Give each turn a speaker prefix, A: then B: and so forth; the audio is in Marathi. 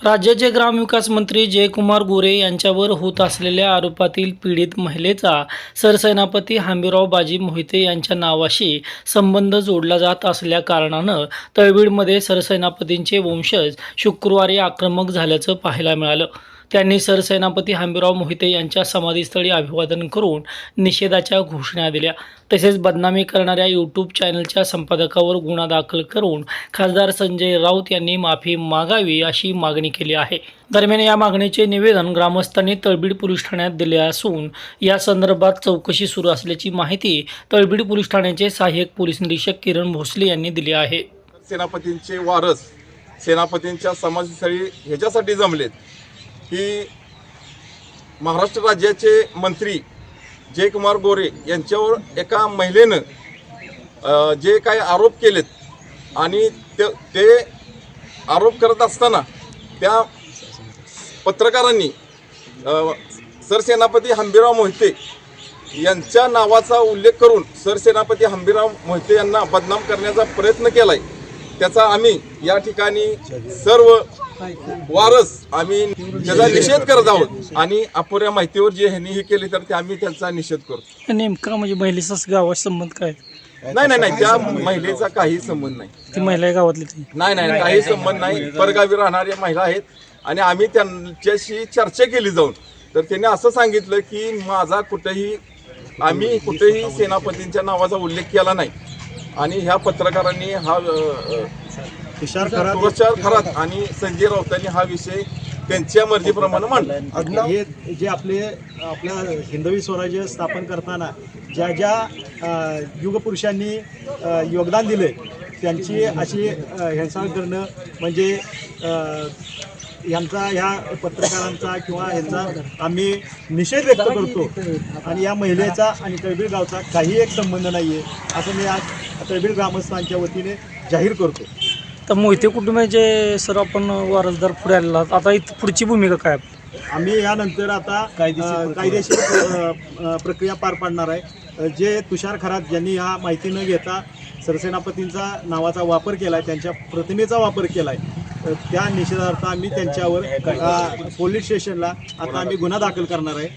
A: राज्याचे ग्रामविकास मंत्री जयकुमार गोरे यांच्यावर होत असलेल्या आरोपातील पीडित महिलेचा सरसेनापती हंबीराव बाजी मोहिते यांच्या नावाशी संबंध जोडला जात असल्या कारणानं तळबीडमध्ये सरसेनापतींचे वंशज शुक्रवारी आक्रमक झाल्याचं पाहायला मिळालं. त्यांनी सरसेनापती हंबीराव मोहिते यांच्या समाधीस्थळी अभिवादन करून निषेधाच्या घोषणा दिल्या. तसेच बदनामी करणाऱ्या यूट्यूब चॅनलच्या संपादकावर गुन्हा दाखल करून खासदार संजय राऊत यांनी माफी मागावी अशी मागणी केली आहे. दरम्यान या मागणीचे निवेदन ग्रामस्थांनी तळबीड पोलीस ठाण्यात दिले असून या संदर्भात चौकशी सुरू असल्याची माहिती तळबीड पोलीस ठाण्याचे सहाय्यक पोलीस निरीक्षक किरण भोसले यांनी दिली आहे.
B: सेनापतींचे वारस सेनापतींच्या समाजस्थळी ह्याच्यासाठी जमलेत. की महाराष्ट्र राज्याचे मंत्री जयकुमार गोरे यांच्यावर एका महिलेनं जे काही आरोप केलेत आणि ते ते आरोप करत असताना त्या पत्रकारांनी सरसेनापती हंबीराव मोहिते यांच्या नावाचा उल्लेख करून सरसेनापती हंबीराव मोहिते यांना बदनाम करण्याचा प्रयत्न केला आहे त्याचा आम्ही या ठिकाणी सर्व वारस आम्ही त्याचा निषेध करत आहोत. आणि अपुऱ्या माहितीवर जे ह्यांनी हे केले तर ते आम्ही त्यांचा निषेध करतो.
A: नेमका म्हणजे महिलेचा गावाशी संबंध काय?
B: नाही नाही नाही त्या महिलेचा काही संबंध नाही.
A: ती महिला आहे गावातली ती?
B: नाही नाही काही संबंध नाही. परगावी राहणाऱ्या महिला आहेत. आणि आम्ही त्यांच्याशी चर्चा केली जाऊन. तर त्यांनी असं सांगितलं की माझा कुठेही आम्ही कुठेही सेनापतींच्या नावाचा उल्लेख केला नाही. आणि ह्या पत्रकारांनी हा
C: तुषार खरात
B: तुषार खरात आणि संजय राऊतांनी हा विषय त्यांच्या मर्जीप्रमाणे मांडला.
C: हे जे आपले आपल्या हिंदवी स्वराज्य स्थापन करताना ज्या ज्या युगपुरुषांनी योगदान दिले त्यांची अशी अ, हेळसाळ करणं म्हणजे यांचा ह्या पत्रकारांचा किंवा यांचा आम्ही निषेध व्यक्त करतो. आणि या महिलेचा आणि तळबीड गावचा काही एक संबंध नाही आहे असं मी आज तळबीड ग्रामस्थांच्या वतीने जाहीर करतो.
A: तर मोहिते कुटुंबाचे सर आपण वारसदार पुढे आलेला आहात. आता इथं पुढची भूमिका काय?
C: आम्ही यानंतर आता अ, कायदेशीर अ, प्रक्रिया पार पाडणार आहे. अ, जे तुषार खरात ज्यांनी हा माहिती न घेता सरसेनापतींचा नावाचा वापर केला आहे त्यांच्या प्रतिमेचा वापर केला आहे त्या निषेधार्थ आम्ही त्यांच्यावर अ, पोलीस स्टेशनला आता आम्ही गुन्हा दाखल करणार आहे.